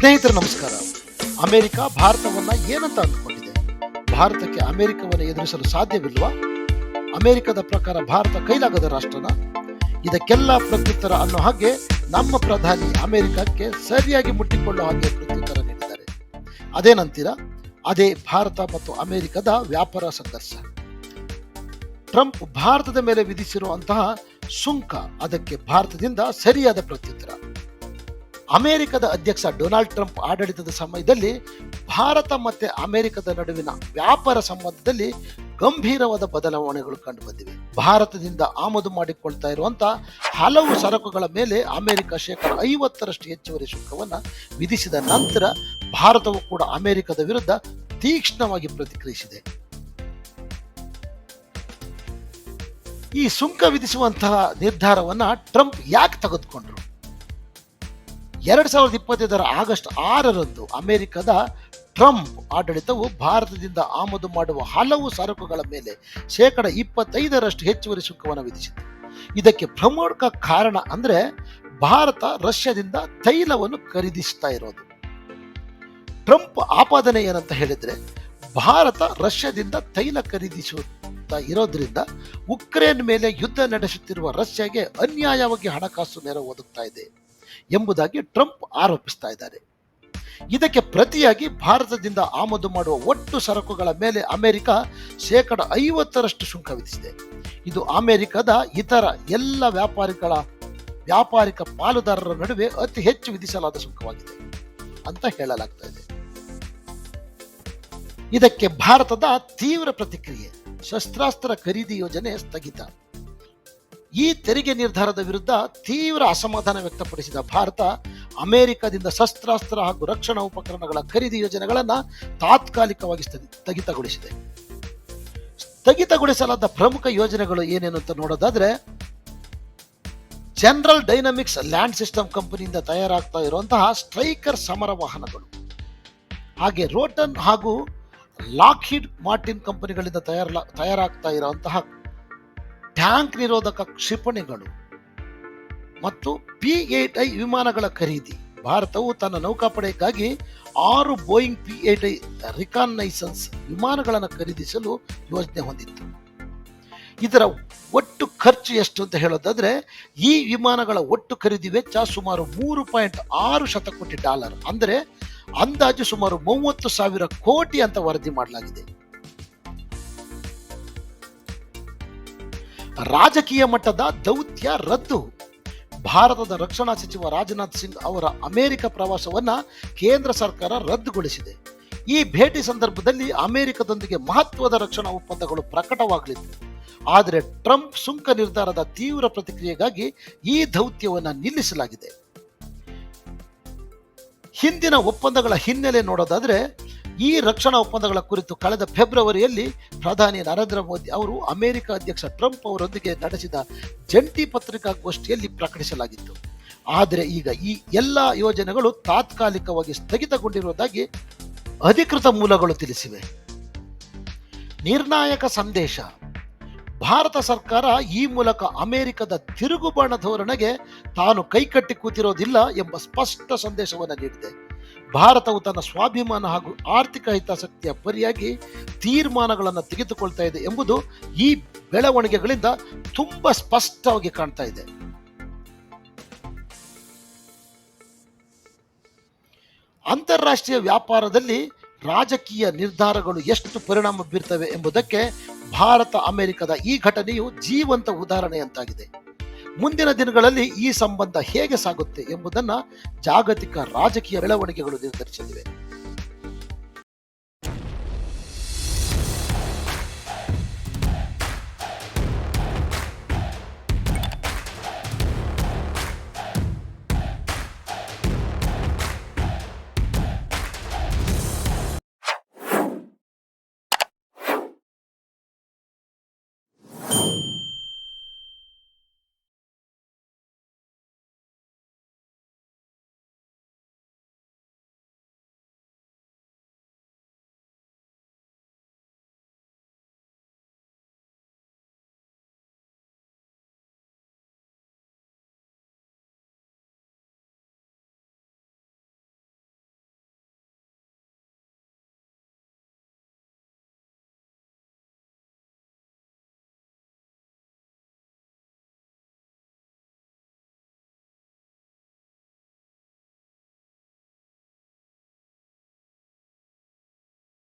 ಸ್ನೇಹಿತರು, ನಮಸ್ಕಾರ. ಅಮೆರಿಕ ಭಾರತವನ್ನ ಏನಂತ ಅಂದುಕೊಂಡಿದೆ? ಭಾರತಕ್ಕೆ ಅಮೆರಿಕವನ್ನು ಎದುರಿಸಲು ಸಾಧ್ಯವಿಲ್ವಾ? ಅಮೆರಿಕದ ಪ್ರಕಾರ ಭಾರತ ಕೈಲಾಗದ ರಾಷ್ಟ್ರನ? ಇದಕ್ಕೆಲ್ಲ ಪ್ರತ್ಯುತ್ತರ ಅನ್ನೋ ಹಾಗೆ ನಮ್ಮ ಪ್ರಧಾನಿ ಅಮೆರಿಕಕ್ಕೆ ಸರಿಯಾಗಿ ಮುಟ್ಟಿಕೊಳ್ಳೋ ಹಾಗೆ ಪ್ರತ್ಯುತ್ತರ ನೀಡಿದ್ದಾರೆ. ಅದೇನಂತೀರಾ ಅದೇ ಭಾರತ ಮತ್ತು ಅಮೆರಿಕದ ವ್ಯಾಪಾರ ಸಂಘರ್ಷ. ಟ್ರಂಪ್ ಭಾರತದ ಮೇಲೆ ವಿಧಿಸಿರುವಂತಹ ಸುಂಕ ಅದಕ್ಕೆ ಭಾರತದಿಂದ ಸರಿಯಾದ ಪ್ರತ್ಯುತ್ತರ. ಅಮೆರಿಕದ ಅಧ್ಯಕ್ಷ ಡೊನಾಲ್ಡ್ ಟ್ರಂಪ್ ಆಡಳಿತದ ಸಮಯದಲ್ಲಿ ಭಾರತ ಮತ್ತು ಅಮೆರಿಕದ ನಡುವಿನ ವ್ಯಾಪಾರ ಸಂಬಂಧದಲ್ಲಿ ಗಂಭೀರವಾದ ಬದಲಾವಣೆಗಳು ಕಂಡುಬಂದಿವೆ ಭಾರತದಿಂದ ಆಮದು ಮಾಡಿಕೊಳ್ತಾ ಇರುವಂತಹ ಹಲವು ಸರಕುಗಳ ಮೇಲೆ ಅಮೆರಿಕ ಶೇಕಡ ಐವತ್ತರಷ್ಟು ಹೆಚ್ಚುವರಿ ಶುಲ್ಕವನ್ನು ವಿಧಿಸಿದ ನಂತರ ಭಾರತವು ಕೂಡ ಅಮೆರಿಕದ ವಿರುದ್ಧ ತೀಕ್ಷ್ಣವಾಗಿ ಪ್ರತಿಕ್ರಿಯಿಸಿದೆ. ಈ ಸುಂಕ ವಿಧಿಸುವಂತಹ ನಿರ್ಧಾರವನ್ನು ಟ್ರಂಪ್ ಯಾಕೆ ತೆಗೆದುಕೊಂಡ್ರು? ಎರಡ್ ಸಾವಿರದ ಇಪ್ಪತ್ತೈದರ ಆಗಸ್ಟ್ ಆರರಂದು ಅಮೆರಿಕದ ಟ್ರಂಪ್ ಆಡಳಿತವು ಭಾರತದಿಂದ ಆಮದು ಮಾಡುವ ಹಲವು ಸರಕುಗಳ ಮೇಲೆ ಶೇಕಡ ಇಪ್ಪತ್ತೈದರಷ್ಟು ಹೆಚ್ಚುವರಿ ಸುಂಕವನ್ನು ವಿಧಿಸಿತು ಇದಕ್ಕೆ ಪ್ರಮುಖ ಕಾರಣ ಅಂದರೆ ಭಾರತ ರಷ್ಯಾದಿಂದ ತೈಲವನ್ನು ಖರೀದಿಸ್ತಾ ಇರೋದು. ಟ್ರಂಪ್ ಆಪಾದನೆ ಏನಂತ ಹೇಳಿದರೆ ಭಾರತ ರಷ್ಯಾದಿಂದ ತೈಲ ಖರೀದಿಸುತ್ತಾ ಇರೋದ್ರಿಂದ ಉಕ್ರೇನ್ ಮೇಲೆ ಯುದ್ಧ ನಡೆಸುತ್ತಿರುವ ರಷ್ಯಾಗೆ ಅನ್ಯಾಯವಾಗಿ ಹಣಕಾಸು ನೆರವು ಒದಗ್ತಾ ಇದೆ. ಎಂಬುದಾಗಿ ಟ್ರಂಪ್ ಆರೋಪಿಸ್ತಾ ಇದ್ದಾರೆ. ಇದಕ್ಕೆ ಪ್ರತಿಯಾಗಿ ಭಾರತದಿಂದ ಆಮದು ಮಾಡುವ ಒಟ್ಟು ಸರಕುಗಳ ಮೇಲೆ ಅಮೆರಿಕ ಶೇಕಡ ಐವತ್ತರಷ್ಟು ಸುಂಕ ವಿಧಿಸಿದೆ. ಇದು ಅಮೆರಿಕದ ಇತರ ಎಲ್ಲ ವ್ಯಾಪಾರಿಗಳ, ವ್ಯಾಪಾರಿಕ ಪಾಲುದಾರರ ನಡುವೆ ಅತಿ ಹೆಚ್ಚು ವಿಧಿಸಲಾದ ಸುಂಕವಾಗಿದೆ ಅಂತ ಹೇಳಲಾಗ್ತಾ ಇದೆ. ಇದಕ್ಕೆ ಭಾರತದ ತೀವ್ರ ಪ್ರತಿಕ್ರಿಯೆ, ಶಸ್ತ್ರಾಸ್ತ್ರ ಖರೀದಿ ಯೋಜನೆ ಸ್ಥಗಿತ. ಈ ತೆರಿಗೆ ನಿರ್ಧಾರದ ವಿರುದ್ಧ ತೀವ್ರ ಅಸಮಾಧಾನ ವ್ಯಕ್ತಪಡಿಸಿದ ಭಾರತ, ಅಮೆರಿಕದಿಂದ ಶಸ್ತ್ರಾಸ್ತ್ರ ಹಾಗೂ ರಕ್ಷಣಾ ಉಪಕರಣಗಳ ಖರೀದಿ ಯೋಜನೆಗಳನ್ನು ತಾತ್ಕಾಲಿಕವಾಗಿ ಸ್ಥಗಿತಗೊಳಿಸಿದೆ. ಸ್ಥಗಿತಗೊಳಿಸಲಾದ ಪ್ರಮುಖ ಯೋಜನೆಗಳು ಏನೇನು ಅಂತ ನೋಡೋದಾದ್ರೆ, ಜನರಲ್ ಡೈನಮಿಕ್ಸ್ ಲ್ಯಾಂಡ್ ಸಿಸ್ಟಮ್ ಕಂಪನಿಯಿಂದ ತಯಾರಾಗ್ತಾ ಇರುವಂತಹ ಸ್ಟ್ರೈಕರ್ ಸಮರ ವಾಹನಗಳು. ಹಾಗೆ ರೋಟನ್ ಹಾಗೂ ಲಾಕ್ಹಿಡ್ ಮಾರ್ಟಿನ್ ಕಂಪನಿಗಳಿಂದ ತಯಾರ ತಯಾರಾಗ್ತಾ ಇರುವಂತಹ ಟ್ಯಾಂಕ್ ನಿರೋಧಕ ಕ್ಷಿಪಣಿಗಳು ಮತ್ತು ಪಿ ಏಟ್ ಐ ವಿಮಾನಗಳ ಖರೀದಿ. ಭಾರತವು ತನ್ನ ನೌಕಾಪಡೆಗಾಗಿ ಆರು Boeing P eight I reconnaissance ವಿಮಾನಗಳನ್ನು ಖರೀದಿಸಲು ಯೋಜನೆ ಹೊಂದಿತ್ತು. ಇದರ ಒಟ್ಟು ಖರ್ಚು ಎಷ್ಟು ಅಂತ ಹೇಳೋದಾದ್ರೆ, ಈ ವಿಮಾನಗಳ ಒಟ್ಟು ಖರೀದಿ ವೆಚ್ಚ ಸುಮಾರು ಮೂರು ಪಾಯಿಂಟ್ ಆರು ಶತಕೋಟಿ ಡಾಲರ್. ಅಂದರೆ ಅಂದಾಜು ಸುಮಾರು ಮೂವತ್ತು ಸಾವಿರ ಕೋಟಿ ಅಂತ ವರದಿ ಮಾಡಲಾಗಿದೆ. ರಾಜಕೀಯ ಮಟ್ಟದ ದೌತ್ಯ ರದ್ದು. ಭಾರತದ ರಕ್ಷಣಾ ಸಚಿವ ರಾಜನಾಥ್ ಸಿಂಗ್ ಅವರ ಅಮೆರಿಕ ಪ್ರವಾಸವನ್ನ ಕೇಂದ್ರ ಸರ್ಕಾರ ರದ್ದುಗೊಳಿಸಿದೆ. ಈ ಭೇಟಿ ಸಂದರ್ಭದಲ್ಲಿ ಅಮೆರಿಕದೊಂದಿಗೆ ಮಹತ್ವದ ರಕ್ಷಣಾ ಒಪ್ಪಂದಗಳು ಪ್ರಕಟವಾಗಲಿತ್ತು. ಆದರೆ ಟ್ರಂಪ್ ಸುಂಕ ನಿರ್ಧಾರದ ತೀವ್ರ ಪ್ರತಿಕ್ರಿಯೆಗಾಗಿ ಈ ದೌತ್ಯವನ್ನು ನಿಲ್ಲಿಸಲಾಗಿದೆ. ಹಿಂದಿನ ಒಪ್ಪಂದಗಳ ಹಿನ್ನೆಲೆ ನೋಡೋದಾದ್ರೆ ಈ ರಕ್ಷಣಾ ಒಪ್ಪಂದಗಳ ಕುರಿತು ಕಳೆದ ಫೆಬ್ರವರಿಯಲ್ಲಿ ಪ್ರಧಾನಿ ನರೇಂದ್ರ ಮೋದಿ ಅವರು ಅಮೆರಿಕ ಅಧ್ಯಕ್ಷ ಟ್ರಂಪ್ ಅವರೊಂದಿಗೆ ನಡೆಸಿದ ಜಂಟಿ ಪತ್ರಿಕಾಗೋಷ್ಠಿಯಲ್ಲಿ ಪ್ರಕಟಿಸಲಾಗಿತ್ತು. ಆದರೆ ಈಗ ಈ ಎಲ್ಲ ಯೋಜನೆಗಳು ತಾತ್ಕಾಲಿಕವಾಗಿ ಸ್ಥಗಿತಗೊಂಡಿರುವುದಾಗಿ ಅಧಿಕೃತ ಮೂಲಗಳು ತಿಳಿಸಿವೆ. ನಿರ್ಣಾಯಕ ಸಂದೇಶ. ಭಾರತ ಸರ್ಕಾರ ಈ ಮೂಲಕ ಅಮೆರಿಕದ ತಿರುಗುಬಾಣ ಧೋರಣೆಗೆ ತಾನು ಕೈಕಟ್ಟಿ ಕೂತಿರೋದಿಲ್ಲ ಎಂಬ ಸ್ಪಷ್ಟ ಸಂದೇಶವನ್ನು ನೀಡಿದೆ. ಭಾರತವು ತನ್ನ ಸ್ವಾಭಿಮಾನ ಹಾಗೂ ಆರ್ಥಿಕ ಹಿತಾಸಕ್ತಿಯ ಪರಿಯಾಗಿ ತೀರ್ಮಾನಗಳನ್ನು ತೆಗೆದುಕೊಳ್ತಾ ಇದೆ ಎಂಬುದು ಈ ಬೆಳವಣಿಗೆಗಳಿಂದ ತುಂಬ ಸ್ಪಷ್ಟವಾಗಿ ಕಾಣ್ತಾ ಇದೆ. ಅಂತಾರಾಷ್ಟ್ರೀಯ ವ್ಯಾಪಾರದಲ್ಲಿ ರಾಜಕೀಯ ನಿರ್ಧಾರಗಳು ಎಷ್ಟು ಪರಿಣಾಮ ಬೀರ್ತವೆ ಎಂಬುದಕ್ಕೆ ಭಾರತ ಅಮೆರಿಕದ ಈ ಘಟನೆಯು ಜೀವಂತ ಉದಾಹರಣೆಯಂತಾಗಿದೆ. ಮುಂದಿನ ದಿನಗಳಲ್ಲಿ ಈ ಸಂಬಂಧ ಹೇಗೆ ಸಾಗುತ್ತೆ ಎಂಬುದನ್ನು ಜಾಗತಿಕ ರಾಜಕೀಯ ಬೆಳವಣಿಗೆಗಳು ನಿರ್ಧರಿಸಲಿವೆ